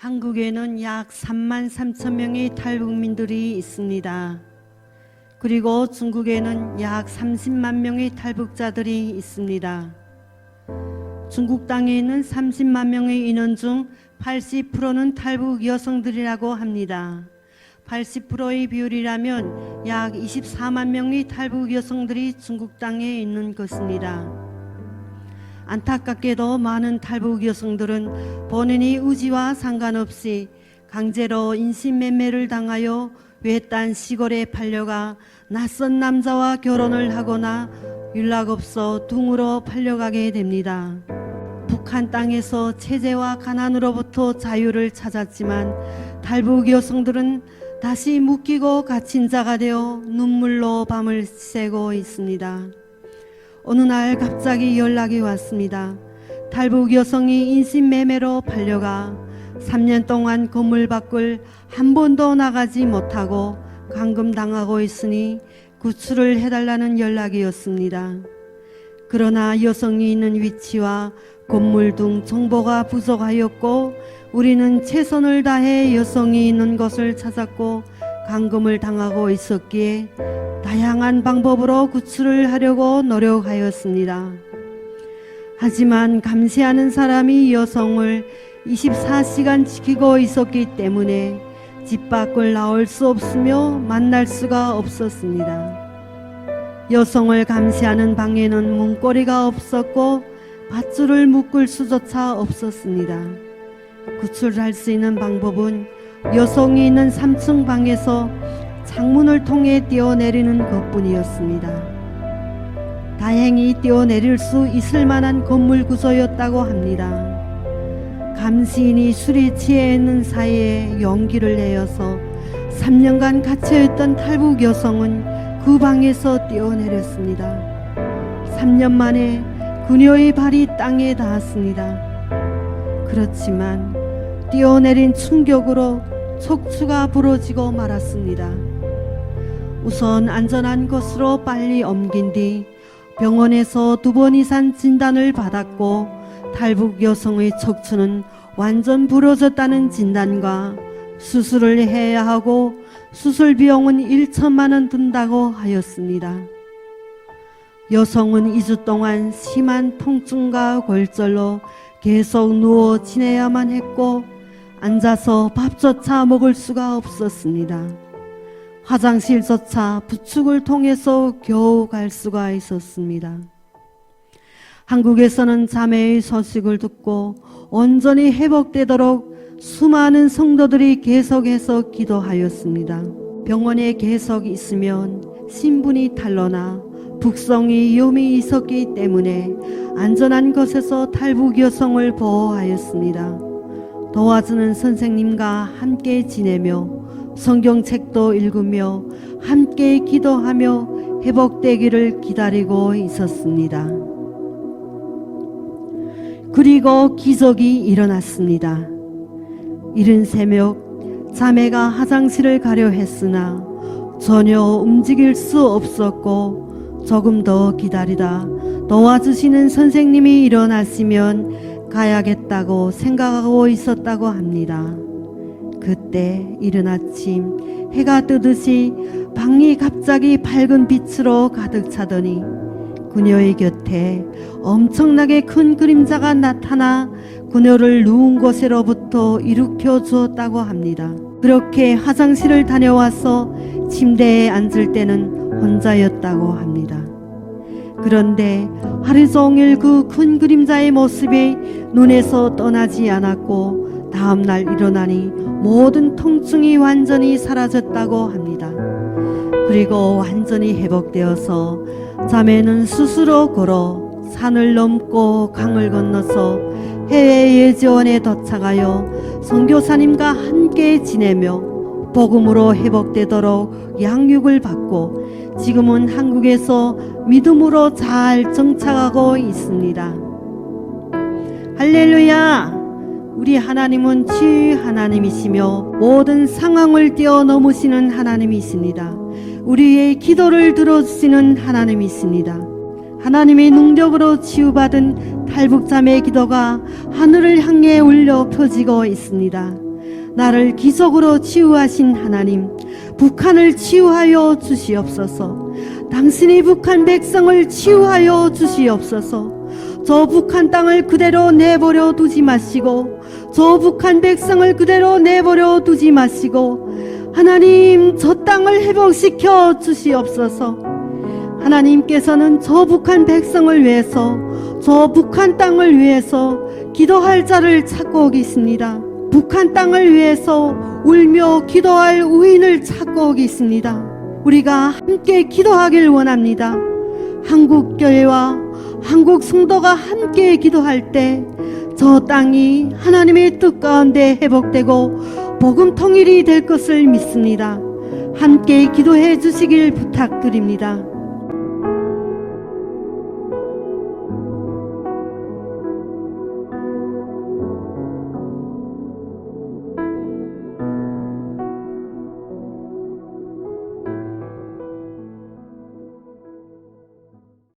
한국에는 약 3만 3천 명의 탈북민들이 있습니다. 그리고 중국에는 약 30만 명의 탈북자들이 있습니다. 중국 땅에 있는 30만 명의 인원 중 80%는 탈북 여성들이라고 합니다. 80%의 비율이라면 약 24만 명의 탈북 여성들이 중국 땅에 있는 것입니다. 안타깝게도 많은 탈북 여성들은 본인이 의지와 상관없이 강제로 인신매매를 당하여 외딴 시골에 팔려가 낯선 남자와 결혼을 하거나 연락없어 둥으로 팔려가게 됩니다. 북한 땅에서 체제와 가난으로부터 자유를 찾았지만 탈북 여성들은 다시 묶이고 갇힌 자가 되어 눈물로 밤을 새고 있습니다. 어느 날 갑자기 연락이 왔습니다. 탈북 여성이 인신매매로 팔려가 3년 동안 건물 밖을 한 번도 나가지 못하고 감금당하고 있으니 구출을 해달라는 연락이었습니다. 그러나 여성이 있는 위치와 건물 등 정보가 부족하였고 우리는 최선을 다해 여성이 있는 곳을 찾았고 감금을 당하고 있었기에 다양한 방법으로 구출을 하려고 노력하였습니다. 하지만 감시하는 사람이 여성을 24시간 지키고 있었기 때문에 집 밖을 나올 수 없으며 만날 수가 없었습니다. 여성을 감시하는 방에는 문고리가 없었고 밧줄을 묶을 수조차 없었습니다. 구출할 수 있는 방법은 여성이 있는 3층 방에서 창문을 통해 뛰어내리는 것뿐이었습니다. 다행히 뛰어내릴 수 있을 만한 건물 구조였다고 합니다. 감시인이 술에 취해 있는 사이에 용기를 내어서 3년간 갇혀있던 탈북 여성은 그 방에서 뛰어내렸습니다. 3년 만에 그녀의 발이 땅에 닿았습니다. 그렇지만 뛰어내린 충격으로 척추가 부러지고 말았습니다. 우선 안전한 곳으로 빨리 옮긴 뒤 병원에서 두 번 이상 진단을 받았고 탈북 여성의 척추는 완전 부러졌다는 진단과 수술을 해야 하고 수술 비용은 1천만 원 든다고 하였습니다. 여성은 2주 동안 심한 통증과 골절로 계속 누워 지내야만 했고 앉아서 밥조차 먹을 수가 없었습니다. 화장실조차 부축을 통해서 겨우 갈 수가 있었습니다. 한국에서는 자매의 소식을 듣고 온전히 회복되도록 수많은 성도들이 계속해서 기도하였습니다. 병원에 계속 있으면 신분이 탄로나 북성이 위험이 있었기 때문에 안전한 곳에서 탈북 여성을 보호하였습니다. 도와주는 선생님과 함께 지내며 성경책도 읽으며 함께 기도하며 회복되기를 기다리고 있었습니다. 그리고 기적이 일어났습니다. 이른 새벽 자매가 화장실을 가려 했으나 전혀 움직일 수 없었고 조금 더 기다리다 도와주시는 선생님이 일어났으면 가야겠다고 생각하고 있었다고 합니다. 그때 이른 아침 해가 뜨듯이 방이 갑자기 밝은 빛으로 가득 차더니 그녀의 곁에 엄청나게 큰 그림자가 나타나 그녀를 누운 곳으로부터 일으켜 주었다고 합니다. 그렇게 화장실을 다녀와서 침대에 앉을 때는 혼자였다고 합니다. 그런데 하루 종일 그 큰 그림자의 모습이 눈에서 떠나지 않았고 다음날 일어나니 모든 통증이 완전히 사라졌다고 합니다. 그리고 완전히 회복되어서 자매는 스스로 걸어 산을 넘고 강을 건너서 해외 예지원에 도착하여 선교사님과 함께 지내며 복음으로 회복되도록 양육을 받고 지금은 한국에서 믿음으로 잘 정착하고 있습니다. 할렐루야! 우리 하나님은 주 하나님이시며 모든 상황을 뛰어넘으시는 하나님이십니다. 우리의 기도를 들어주시는 하나님이십니다. 하나님의 능력으로 치유받은 탈북자매의 기도가 하늘을 향해 울려 펴지고 있습니다. 나를 기적으로 치유하신 하나님, 북한을 치유하여 주시옵소서. 당신이 북한 백성을 치유하여 주시옵소서. 저 북한 땅을 그대로 내버려 두지 마시고, 저 북한 백성을 그대로 내버려 두지 마시고, 하나님 저 땅을 회복시켜 주시옵소서. 하나님께서는 저 북한 백성을 위해서, 저 북한 땅을 위해서 기도할 자를 찾고 계십니다. 북한 땅을 위해서 울며 기도할 우인을 찾고 계십니다. 우리가 함께 기도하길 원합니다. 한국 교회와 한국 성도가 함께 기도할 때 저 땅이 하나님의 뜻 가운데 회복되고 복음 통일이 될 것을 믿습니다. 함께 기도해 주시길 부탁드립니다.